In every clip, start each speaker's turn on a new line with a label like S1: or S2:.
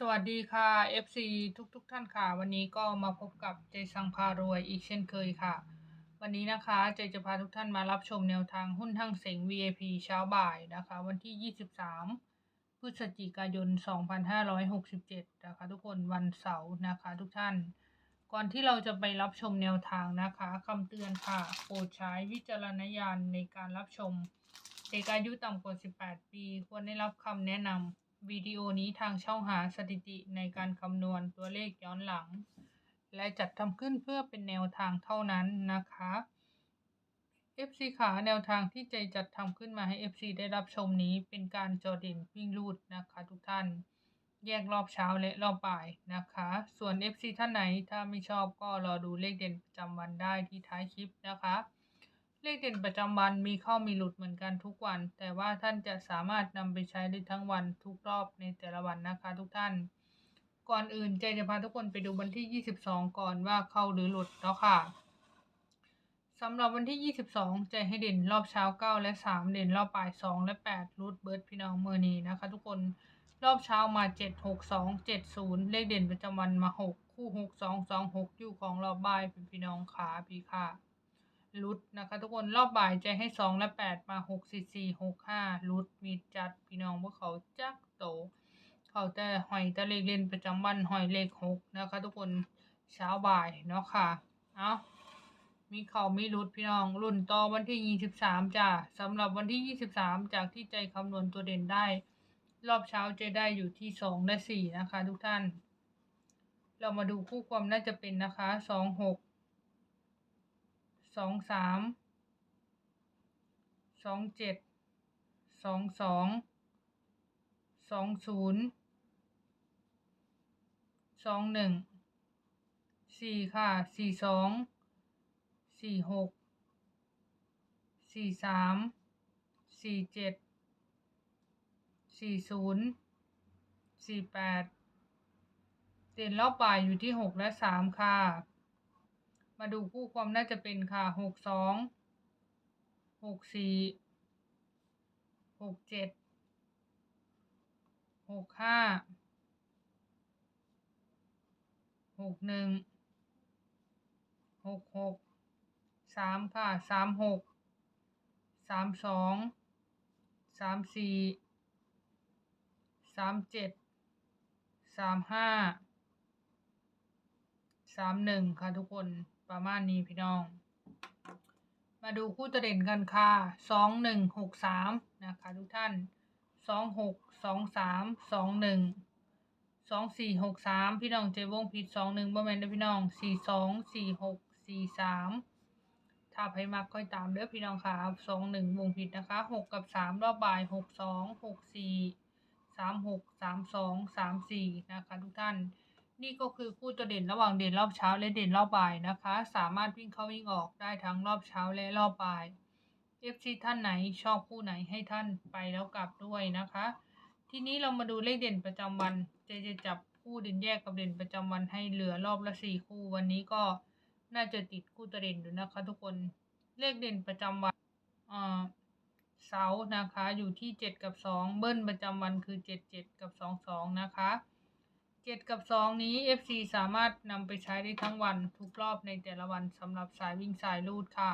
S1: สวัสดีค่ะ FC ทุกทุกๆท่านค่ะ วันนี้ก็มาพบกับเจสังพารวยอีกเช่นเคยค่ะ วันนี้นะคะเจจะพาทุกท่านมารับชมแนวทางหุ้นทั้งเสง VIP เช้าบ่ายนะคะ วันที่ 23 พฤศจิกายน 2567 นะคะ ทุกคนวันเสาร์นะคะ ทุกท่าน ก่อนที่เราจะไปรับชมแนวทางนะคะคำเตือนค่ะโปรดใช้วิจารณญาณในการรับชมเด็กอายุต่ำกว่า 18 ปี ควรได้รับคำแนะนำ วิดีโอนี้ทางช่องหาสถิติในการคำนวณตัวเลขย้อนหลัง และจัดทำขึ้นเพื่อเป็นแนวทางเท่านั้นนะคะ FC ขาแนวทางที่ใจจัดทำขึ้นมาให้ FC ได้รับชมนี้เป็นการจอเด่นวิ่งรูดนะคะทุกท่าน แยกรอบเช้าและรอบบ่ายนะคะ ส่วน FC ท่านไหนถ้าไม่ชอบก็รอดูเลขเด่นประจำวันได้ที่ท้ายคลิปนะคะ เลขเด่นประจำวันมีเข้ามีหลุดเหมือนกันทุกวัน แต่ว่าท่านจะสามารถนำไปใช้ได้ทั้งวันทุกรอบในแต่ละวันนะคะทุกท่าน ก่อนอื่นเจจะพาทุกคนไปดูวันที่ 22 ก่อนว่าเข้าหรือหลุดแล้วค่ะสำหรับวันที่ 22จให้เด่นรอบเช้า 9 และ 3 เด่นรอบบ่าย 2 และ 8 รูดเบิร์ดพี่น้องเมอร์นีนะคะ ทุกคนรอบเช้ามา 7 6 2 7 0 เลขเด่นประจำวันมา 6 คู่ 6 2 2 6 อยู่ของรอบบ่ายเป็นพี่น้องขาพี่ค่ะ ลุดนะคะ ทุกคนรอบบ่ายใจให้สองและแปดมาหกสี่สี่หกห้าลุดมีจัดพี่น้องพวกเขาจักโต เขาแต่หอยต่เลขเล่นประจำวันหอยเลขหกนะคะ ทุกคนเช้าบ่ายเนาะค่ะ เอามีเขามีรุดพี่น้องรุ่นต่อวันที่ยี่สิบสามจ้ะสำหรับวันที่ยี่สิบสามจากที่ใจคำนวณตัวเด่นได้ รอบเช้าจะได้อยู่ที่สองและสี่นะคะ ทุกท่าน เรามาดูคู่ความน่าจะเป็นนะคะสองหก สองสามสองเจ็ดสองสองสองศูนย์สองหนึ่งสี่ค่ะสี่สองสี่หกสี่สามสี่เจ็ดสี่ศูนย์สี่แปดเด่นรอบบ่ายอยู่ที่หกและสามค่ะ มาดูคู่ความน่าจะเป็นค่ะหกสองหกสี่หกเจ็ดหกห้าหกหนึ่งหกหกสามค่ะสามหกสามสองสามสี่สามเจ็ดสามห้าสามหนึ่งค่ะทุกคน ประมาณนี้พี่น้อง มาดูคู่ตัวเด่นกันค่ะสองหนึ่งหกสามนะคะทุกท่านสองหกสองสามสองหนึ่งสองสี่หกสามพี่น้องเจวงผิดสองหนึ่งบ่แมนเด้อพี่น้องสี่สองสี่หกสี่สามถ้าใครมักค่อยตามเด้อพี่น้องค่ะสองหนึ่งวงผิดนะคะหกกับสามรอบบ่ายหกสองหกสี่สามหกสามสองสามสี่นะคะทุกท่าน นี่ก็คือคู่ตัวเด่นระหว่างเด่นรอบเช้าและเด่นรอบบ่ายนะคะ สามารถวิ่งเข้าวิ่งออกได้ทั้งรอบเช้าและรอบบ่าย FC ท่านไหนชอบคู่ไหนให้ท่านไปแล้วกลับด้วยนะคะ ทีนี้เรามาดูเลขเด่นประจำวันเจจะจับคู่เด่นแยกกับเด่นประจำวันให้เหลือรอบละสี่คู่วันนี้ก็น่าจะติดคู่ตัวเด่นอยู่นะคะ ทุกคนเลขเด่นประจำวันอ่าเสาร์นะคะ อยู่ที่เจ็ดกับสองเบิ้ลประจำวันคือเจ็ดเจ็ดกับสองสองนะคะ เจ็ดกับสองนี้ FC สามารถนำไปใช้ได้ทั้งวันทุกรอบในแต่ละวันสำหรับสายวิ่งสายลูดค่ะ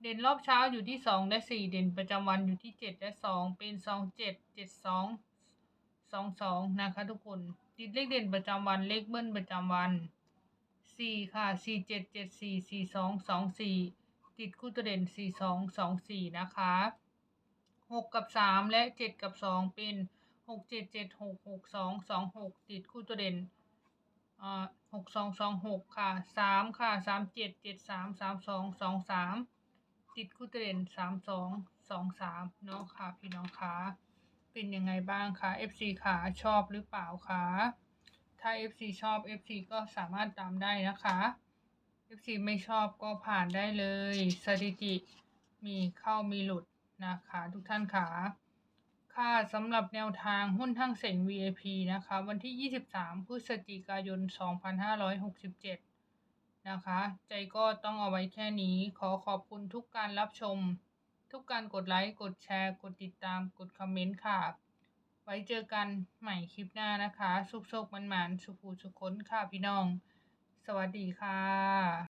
S1: เด่นรอบเช้าอยู่ที่สองและสี่เด่นประจำวันอยู่ที่เจ็ดและสองเป็นสองเจ็ดเจ็ดสองสองสองนะคะทุกคน ติดเลขเด่นประจำวันเลขเบิ้ลประจำวันสี่ค่ะสี่เจ็ดเจ็ดสี่สี่สองสองสี่ติดคู่ตัวเด่นสี่สองสองสี่นะคะหกกับสามและเจ็ดกับสองเป็น หกเจ็ดเจ็ดหกหกสองสองหกติดคู่ตัวเด่นอ่าหกสองสองหกค่ะสามค่ะสามเจ็ดเจ็ดสามสามสองสองสามติดคู่ตัวเด่นสามสองสองสามเนาะค่ะพี่น้องคะเป็นยังไงบ้างคะ FC ขาชอบหรือเปล่าคะถ้า FC ชอบ FC ก็สามารถตามได้นะคะ FC ไม่ชอบก็ผ่านได้เลย สถิติมีเข้ามีหลุดนะคะ ทุกท่านค่ะ ค่ะสำหรับแนวทางหุ้นทั้งเสง VIP นะคะวันที่ 23 พฤศจิกายน 2567 นะคะ ใจก็ต้องเอาไว้แค่นี้ ขอขอบคุณทุกการรับชม ทุกการกดไลค์ กดแชร์ กดติดตาม กดคอมเมนต์ค่ะ ไว้เจอกันใหม่คลิปหน้านะคะ สุกๆมันๆสุขูสุขคนค่ะพี่น้อง สวัสดีค่ะ